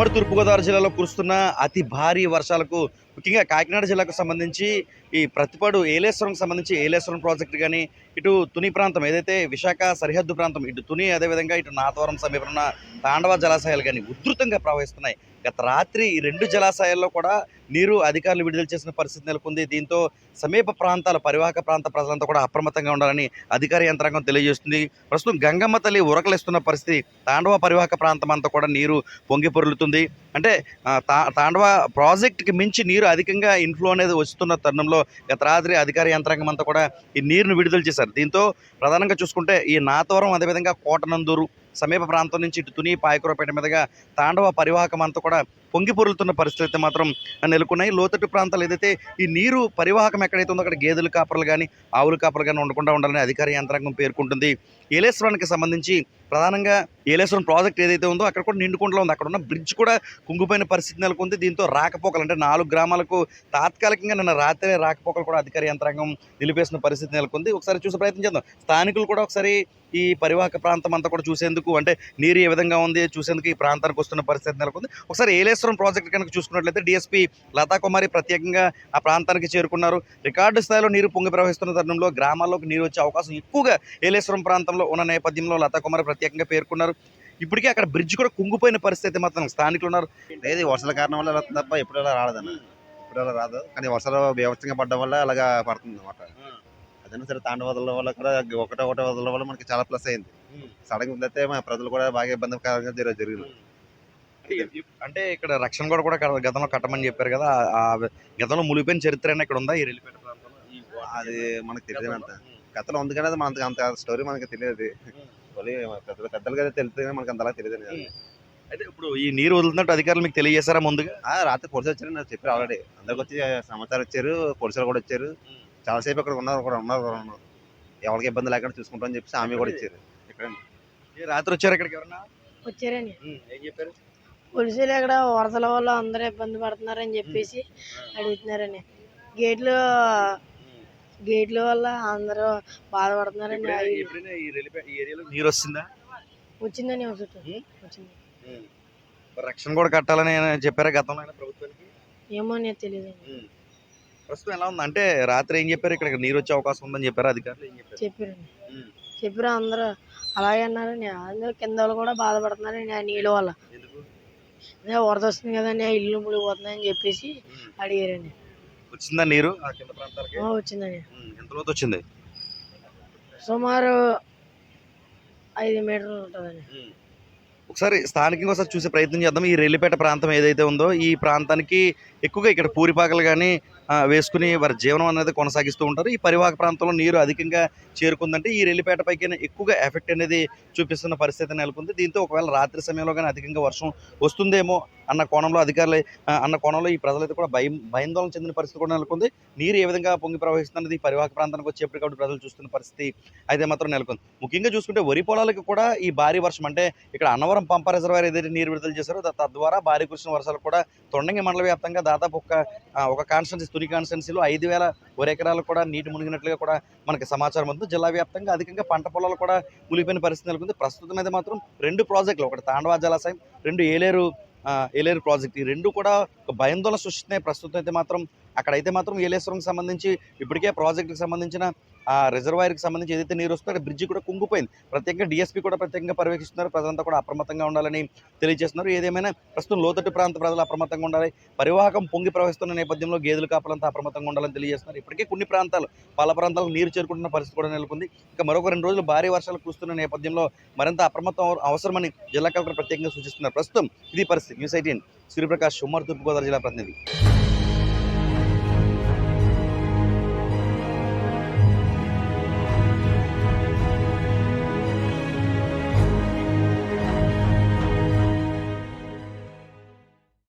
ఉమ్మడి తూర్పుగోదావరి జిల్లాలో కురుస్తున్న అతి భారీ వర్షాలకు ముఖ్యంగా కాకినాడ జిల్లాకు సంబంధించి ఈ ప్రతిపాడు ఏలేశ్వరం సంబంధించి ఏలేశ్వరం ప్రాజెక్టు కానీ ఇటు తుని ప్రాంతం ఏదైతే విశాఖ సరిహద్దు ప్రాంతం ఇటు తుని అదేవిధంగా ఇటు నాతవరం సమీపంలో ఉన్న తాండవ జలాశయాలు కానీ ఉధృతంగా ప్రవహిస్తున్నాయి. గత రాత్రి ఈ రెండు జలాశయాల్లో కూడా నీరు అధికారులు విడుదల చేసిన పరిస్థితి నెలకొంది. దీంతో సమీప ప్రాంతాల పరివాహక ప్రాంత ప్రజలంతా కూడా అప్రమత్తంగా ఉండాలని అధికార యంత్రాంగం తెలియజేస్తుంది. ప్రస్తుతం గంగమ్మ తల్లి ఉరకలిస్తున్న పరిస్థితి తాండవ పరివాహక ప్రాంతం అంతా కూడా నీరు పొంగి పొరులుతుంది. అంటే తా తాండవ ప్రాజెక్టుకి మించి నీరు అధికంగా ఇన్ఫ్లో అనేది వస్తున్న తరుణంలో గత రాత్రి అధికార యంత్రాంగం అంతా కూడా ఈ నీరును విడుదల చేశారు. దీంతో ప్రధానంగా చూసుకుంటే ఈ నాతవరం అదేవిధంగా కోటనందూరు సమీప ప్రాంతం నుంచి ఇటు తుని పాయకురపేట మీదుగా తాండవ పరివాహకం అంతా కూడా పొంగి పొరులుతున్న పరిస్థితి మాత్రం నెలకొన్నాయి. లోతట్టు ప్రాంతాలు ఏదైతే ఈ నీరు పరివాహకం ఎక్కడైతే ఉందో అక్కడ గేదెలు కాపర్లు కానీ ఆవులు కాపర్లు కానీ ఉండకుండా ఉండాలని అధికార యంత్రాంగం పేర్కొంటుంది. ఏలేశ్వరానికి సంబంధించి ప్రధానంగా ఏలేశ్వరం ప్రాజెక్ట్ ఏదైతే ఉందో అక్కడ కూడా నిండుకుంటలో ఉంది. అక్కడ ఉన్న బ్రిడ్జ్ కూడా కుంగిపోయిన పరిస్థితి నెలకొంది. దీంతో రాకపోకలు అంటే నాలుగు గ్రామాలకు తాత్కాలికంగా నిన్న రాత్రి రాకపోకలు కూడా అధికార యంత్రాంగం నిలిపేసిన పరిస్థితి నెలకొంది. ఒకసారి చూసే ప్రయత్నం చేద్దాం. స్థానికులు కూడా ఒకసారి ఈ పరివాహక ప్రాంతం అంతా కూడా చూసేందుకు అంటే నీరు ఏ విధంగా ఉంది చూసేందుకు ఈ ప్రాంతానికి వస్తున్న పరిస్థితి నెలకొంది. ఒకసారి ఏలేశ్వరం ప్రాజెక్ట్ కనుక చూసుకున్నట్లయితే డిఎస్పీ లతాకుమారి ప్రత్యేకంగా ఆ ప్రాంతానికి చేరుకున్నారు. రికార్డు స్థాయిలో నీరు పొంగి ప్రవహిస్తున్న తరుణంలో గ్రామాల్లోకి నీరు వచ్చే అవకాశం ఎక్కువగా ఏలేశ్వరం ప్రాంతంలో ఉన్న నేపథ్యంలో లతాకుమారి ప్రత్యేకంగా పేర్కొన్నారు. ఇప్పటికే అక్కడ బ్రిడ్జ్ కూడా కుంగిపోయిన పరిస్థితి మాత్రం స్థానికులు ఉన్నారు. లేదు వర్షాల కారణం వల్ల ఇలా వస్తుంది తప్ప ఎప్పుడు ఇలా రాలేదన్న. ఇప్పుడు ఇలా రాదు. కానీ వర్షాలు బీభత్సంగా పడడం వల్ల అలాగా పడుతుంది అనమాట అదైనా సరే తాండ వదలడం వల్ల కూడా ఒకటే ఒకటే వదలడం వల్ల మనకి చాలా ప్లస్ అయింది. సడన్ ఉందైతే మా ప్రజలు కూడా బాగా ఇబ్బందికరంగా జరి- జరిగింది అంటే ఇక్కడ రక్షణ కూడా కూడా గతంలో కట్టమని చెప్పారు కదా ఆ- గతంలో మునిగిపోయిన చరిత్ర అయినా ఇక్కడ ఉందా ఈ రెల్లిపేట ప్రాంతంలో? అది మనకు తెలియదు అంత గతంలో ఉంది కానీ అది మనకి అంత స్టోరీ మనకి తెలియదు. మళ్ళీ పెద్దలు పెద్దలుగా తెలుస్తుంది మనకి అంతలా తెలియదు. అయితే ఇప్పుడు ఈ నీరు వదులుతున్నట్టు అధికారులు మీకు తెలియజేశారా ముందుగా? ఆ, రాత్రి పోలీసులు వచ్చారు నాకు చెప్పారు ఆల్రెడీ. అందరికి వచ్చి సమాచారం వచ్చారు పోలీసులు కూడా వచ్చారు. చాలాసేపు ఇక్కడ ఉన్నారు కూడా ఉన్నారు కూడా ఉన్నారు. ఎవరికి ఇబ్బంది లేకుండా చూసుకుంటామని చెప్పేసి ఆమె కూడా ఇచ్చారు. ఇక్కడ ఏ రాత్రి వచ్చారు ఇక్కడికి ఎవరన్నా? వచ్చారని ఏం చెప్పారు? పోలీసులు ఇక్కడ వరదల వల్ల అందరూ ఇబ్బంది పడుతున్నారని చెప్పేసి అడుగుతున్నారని గేట్లు గేట్ల వల్ల అందరూ ఎప్పుడైనా- ఈ ఈ ఏరియాలో నీరు వస్తుందా? వచ్చిందని? వచ్చింది. రక్షణ కూడా కట్టాలని చెప్పారా గతంలో ప్రభుత్వానికి? ఏమో నేను తెలియదు ప్రస్తుతం ఎలా ఉంది? అంటే రాత్రి ఏం చెప్పారు? ఇక్కడ నీరు వచ్చే అవకాశం ఉందని చెప్పారు? అధికారులు ఏం చెప్పారు? చెప్పారండి. ఉం. చెప్పారు అందరూ. అలాగే అన్నారని అందరూ కింద వాళ్ళు కూడా బాధపడుతున్నారని ఆ నీళ్ళ వల్ల. వరద వస్తుంది కదండి ఆ ఇల్లు మునిగిపోతున్నాయని చెప్పేసి అడిగారండి. వచ్చిందా నీరు? ఆ కింద ప్రాంతాలకి. ఆ, వచ్చిందని ఉం. ఎంత లోతు వచ్చింది? సుమారు ఐదు మీటర్లు ఉంటుందండి. ఒకసారి స్థానికంగా ఒకసారి చూసే ప్రయత్నం చేద్దాం. ఈ రెల్లిపేట ప్రాంతం ఏదైతే ఉందో ఈ ప్రాంతానికి ఎక్కువగా ఇక్కడ పూరిపాకలు కానీ వేసుకుని వారి జీవనం అనేది కొనసాగిస్తూ ఉంటారు. ఈ పరివాహక ప్రాంతంలో నీరు అధికంగా చేరుకుందంటే ఈ రెల్లిపేట పైకి ఎక్కువగా ఎఫెక్ట్ అనేది చూపిస్తున్న పరిస్థితి నెలకొంది. దీంతో ఒకవేళ రాత్రి సమయంలో కానీ అధికంగా వర్షం వస్తుందేమో అన్న కోణంలో అధికారులు అన్న కోణంలో ఈ ప్రజలైతే కూడా భయం భయాందోళన చెందిన పరిస్థితి కూడా నెలకొంది. నీరు ఏ విధంగా పొంగి ప్రవహిస్తున్నది ఈ పరివాహక ప్రాంతానికి వచ్చేప్పటికప్పుడు ప్రజలు చూస్తున్న పరిస్థితి అయితే మాత్రం నెలకొంది. ముఖ్యంగా చూసుకుంటే వరి పొలాలకు కూడా ఈ భారీ వర్షం అంటే ఇక్కడ అన్నవరం పంప రిజర్వాయర్ ఏదైతే నీరు విడుదల చేశారో తద్వారా భారీ కురిసిన వర్షాలు కూడా తొండంగి మండల వ్యాప్తంగా దాదాపు ఒక ఒక కాన్స్టెన్సీ తుని కాన్స్టెన్సీలో ఐదు వేల ఎకరాలు కూడా నీటి మునిగినట్లుగా కూడా మనకి సమాచారం ఉంది జిల్లా వ్యాప్తంగా అధికంగా పంట పొలాలు కూడా మునిగిపోయిన పరిస్థితి నెలకొంది. ప్రస్తుతం అయితే మాత్రం రెండు ప్రాజెక్టులు ఒకటి తాండవా జలాశయం రెండు ఏలేరు ఏలేరు ప్రాజెక్ట్. ఈ రెండు కూడా ఒక భయాందోళన సృష్టిస్తున్నాయి. ప్రస్తుతం అయితే మాత్రం అక్కడైతే మాత్రం ఏలేశ్వరంకి సంబంధించి ఇప్పటికే ప్రాజెక్టుకి సంబంధించిన ఆ రిజర్వాయర్కి సంబంధించి ఏదైతే నీరు వస్తుందో అక్కడ బ్రిడ్జి కూడా కుంగిపోయింది. ప్రత్యేకంగా డిఎస్పీ కూడా ప్రత్యేకంగా పర్యవేక్షిస్తున్నారు. ప్రజలంతా కూడా అప్రమత్తంగా ఉండాలని తెలియజేస్తున్నారు. ఏదేమైనా ప్రస్తుతం లోతట్టు ప్రాంత ప్రజలు అప్రమత్తంగా ఉండాలి. పరివాహకం పొంగి ప్రవహిస్తున్న నేపథ్యంలో గేదెలు కాపలంతా అప్రమత్తంగా ఉండాలని తెలియజేస్తున్నారు. ఇప్పటికే కొన్ని ప్రాంతాలు పాల ప్రాంతాలకు నీరు చేరుకుంటున్న పరిస్థితి కూడా నెలకొంది. ఇంకా మరొక రెండు రోజులు భారీ వర్షాలు కురుస్తున్న నేపథ్యంలో మరింత అప్రమత్తం అవ- అవసరమని జిల్లా కలెక్టర్ ప్రత్యేకంగా సూచిస్తున్నారు. ప్రస్తుతం ఇది పరిస్థితి. న్యూస్ ఎయిటీన్ సూర్యప్రకాష్ ఉమ్మర్ తూర్పుగోదావరి జిల్లా ప్రతినిధి.